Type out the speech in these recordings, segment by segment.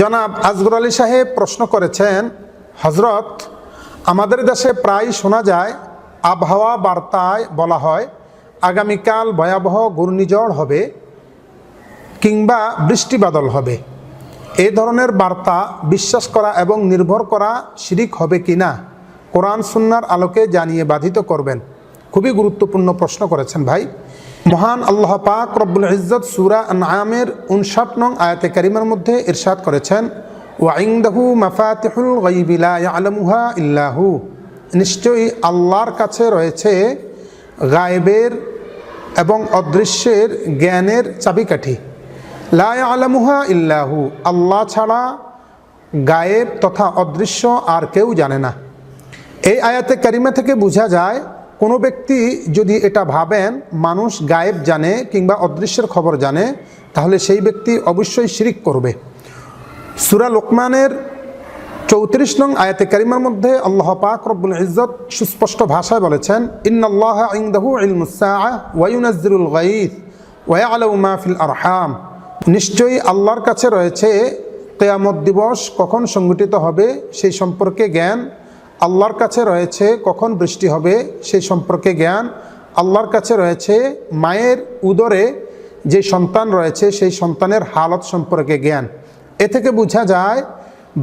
জনাব আজগর আলী সাহেব প্রশ্ন করেছেন হজরত আমাদের দেশে প্রায় শোনা যায়, আবহাওয়া বার্তায় বলা হয়, আগামীকাল ভয়াবহ ঘূর্ণিঝড় হবে কিংবা বৃষ্টিবাদল হবে। এই ধরনের বার্তা বিশ্বাস করা এবং নির্ভর করা শিরিক হবে কি না, কোরআন সুন্নার আলোকে জানিয়ে বাধিত করবেন। খুবই গুরুত্বপূর্ণ প্রশ্ন করেছেন ভাই। মহান আল্লাহ পাক রব্বুল ইজ্জত সুরা আনআমের উনষাট নং আয়াতে কারিমার মধ্যে ইরশাদ করেছেন ওয়াইংদাহু মাফাতিহুল গাইবিলা আলমুহা ইল্লাহু নিশ্চয়ই আল্লাহর কাছে রয়েছে গায়েবের এবং অদৃশ্যের জ্ঞানের চাবিকাঠি। লা আলমুহা ইল্লাহু আল্লাহ ছাড়া গায়েব তথা অদৃশ্য আর কেউ জানে না। এই আয়াতে কারিমা থেকে বোঝা যায় কোনো ব্যক্তি যদি এটা ভাবেন, মানুষ গায়েব জানে কিংবা অদৃশ্যের খবর জানে, তাহলে সেই ব্যক্তি অবশ্যই শিরিক করবে। সুরা লোকমানের চৌত্রিশ নং আয়াতে কারিমার মধ্যে আল্লাহ পাক রব্বুল ইজ্জত সুস্পষ্ট ভাষায় বলেছেন ওয়া আরহাম। নিশ্চয়ই আল্লাহর কাছে রয়েছে কেয়ামত দিবস কখন সংগঠিত হবে সেই সম্পর্কে জ্ঞান আল্লাহর কাছে রয়েছে কখন বৃষ্টি হবে সেই সম্পর্কে জ্ঞান। আল্লাহর কাছে রয়েছে মায়ের উদরে যে সন্তান রয়েছে সেই সন্তানের হালত সম্পর্কে জ্ঞান। এ থেকে বোঝা যায়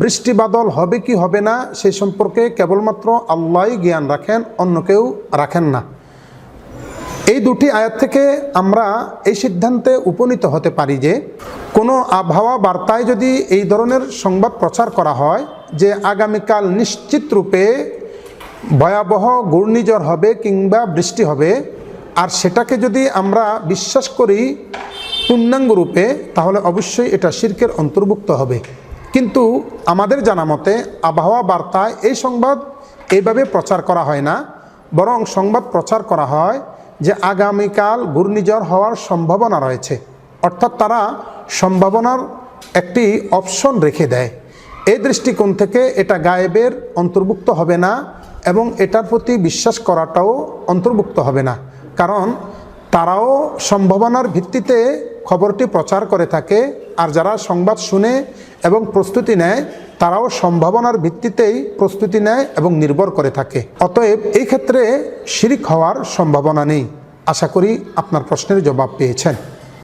বৃষ্টি বাদল হবে কি হবে না সেই সম্পর্কে কেবলমাত্র আল্লাহই জ্ঞান রাখেন, অন্য কেউ রাখেন না। এই দুটি আয়াত থেকে আমরা এই সিদ্ধান্তে উপনীত হতে পারি যে কোনো আবহাওয়া বার্তায় যদি এই ধরনের সংবাদ প্রচার করা হয় যে আগামীকাল নিশ্চিত রূপে ভয়াবহ ঘূর্ণিঝড় হবে কিংবা বৃষ্টি হবে, আর সেটাকে যদি আমরা বিশ্বাস করি পূর্ণাঙ্গ রূপে, তাহলে অবশ্যই এটা শির্কের অন্তর্ভুক্ত হবে। কিন্তু আমাদের জানা মতে আবহাওয়া বার্তায় এই সংবাদ এইভাবে প্রচার করা হয় না, বরং সংবাদ প্রচার করা হয় যে আগামীকাল ঘূর্ণিঝড় হওয়ার সম্ভাবনা রয়েছে। অর্থাৎ তারা সম্ভাবনার একটি অপশন রেখে দেয়। এই দৃষ্টিকোণ থেকে এটা গায়েবের অন্তর্ভুক্ত হবে না এবং এটার প্রতি বিশ্বাস করাটাও অন্তর্ভুক্ত হবে না। কারণ তারাও সম্ভাবনার ভিত্তিতে খবরটি প্রচার করে থাকে আর যারা সংবাদ শুনে এবং প্রস্তুতি নেয়, তারাও সম্ভাবনার ভিত্তিতেই প্রস্তুতি নেয় এবং নির্ভর করে থাকে। অতএব এই ক্ষেত্রে শিরিক হওয়ার সম্ভাবনা নেই। আশা করি আপনার প্রশ্নের জবাব পেয়েছেন।